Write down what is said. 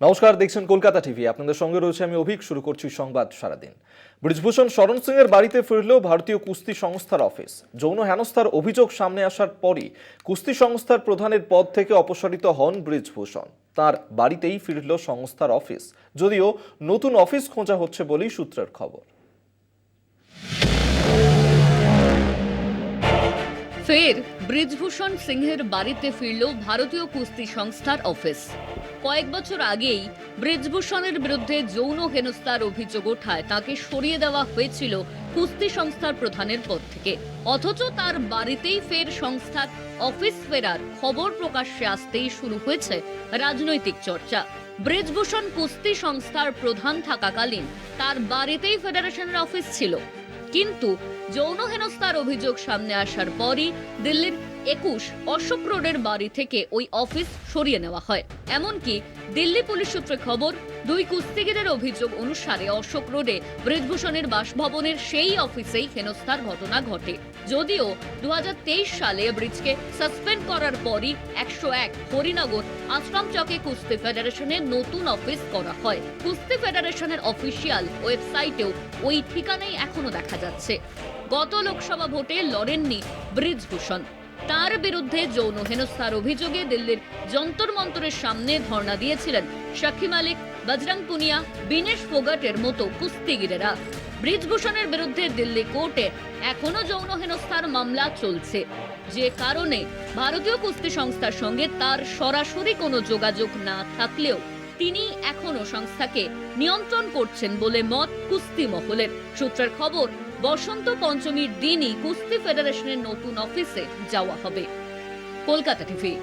নমস্কার, দেখছেন কলকাতা টিভি। আপনাদের সঙ্গে রয়েছে আমি অভিক, শুরু করছি সংবাদ সারাদিন। ব্রিজভূষণ শরণ সিং এর বাড়িতে ফিরল ভারতীয় কুস্তি সংস্থার অফিস। যৌন হেনস্থার অভিযোগ সামনে আসার পরই কুস্তি সংস্থার প্রধানের পদ থেকে অপসারিত হন ব্রিজভূষণ। তার বাড়িতেই ফিরল সংস্থার অফিস। যদিও নতুন অফিস খোঁজা হচ্ছে বলেই সূত্রের খবর। ফের ব্রিজভূষণ সিংহের বাড়িতে ফিরল ভারতীয় কুস্তি সংস্থার অফিস। কয়েক বছর আগেই ব্রিজভূষণের বিরুদ্ধে যৌন হেনস্থার অভিযোগ ওঠায় তাকে সরিয়ে দেওয়া হয়েছিল কুস্তি সংস্থার প্রধানের পদ থেকে। অথচ তার বাড়িতেই ফের সংস্থার অফিস ফেরার খবর প্রকাশ্যে আসতেই শুরু হয়েছে রাজনৈতিক চর্চা। ব্রিজভূষণ কুস্তি সংস্থার প্রধান থাকাকালীন তার বাড়িতেই ফেডারেশনের অফিস ছিল। কিন্তু যৌন হেনস্থার অভিযোগ সামনে আসার পরই দিল্লির একুশ অশোক রোডের বাড়ি থেকে ওই অফিস সরিয়ে নেওয়া হয়। এমনকি দিল্লি পুলিশ সূত্রে খবর, দুই কুস্তিগিরের অভিযোগ অনুসারে অশোক রোডে ব্রিজভূষণের বাসভবনের সেই অফিসেই হেনস্থার ঘটনা ঘটে। যদিও দুহাজার তেইশ সালে ব্রিজকে সাসপেন্ড করার পরই একশো এক হরিনগর আশ্রম চকে কুস্তি ফেডারেশনের নতুন অফিস করা হয়। কুস্তি ফেডারেশনের অফিসিয়াল ওয়েবসাইটেও ওই ঠিকানাই এখনও দেখা যাচ্ছে। গত লোকসভা ভোটে লড়েননি ব্রিজভূষণ। তার বিরুদ্ধে যৌন হেনস্থার অভিযোগে দিল্লির যন্তর মন্তরের সামনে ধর্ণা দিয়েছিলেন সাক্ষী মালিক বজরং পুনিয়া, বিনেশ ফোগাটের মতো কুস্তিগিরেরা। ব্রিজভূষণের বিরুদ্ধে দিল্লি কোর্টে এখনও যৌন হেনস্থার মামলা চলছে। যে কারণে ভারতীয় কুস্তি সংস্থার সঙ্গে তার সরাসরি কোনো যোগাযোগ না থাকলেও তিনি এখনও সংস্থাকে নিয়ন্ত্রণ করছেন বলে মত কুস্তি মহলের। সূত্রের খবর বসন্ত পঞ্চমীর দিনই কুস্তি ফেডারেশনের নতুন অফিসে যাওয়া হবে। কলকাতা টিভি।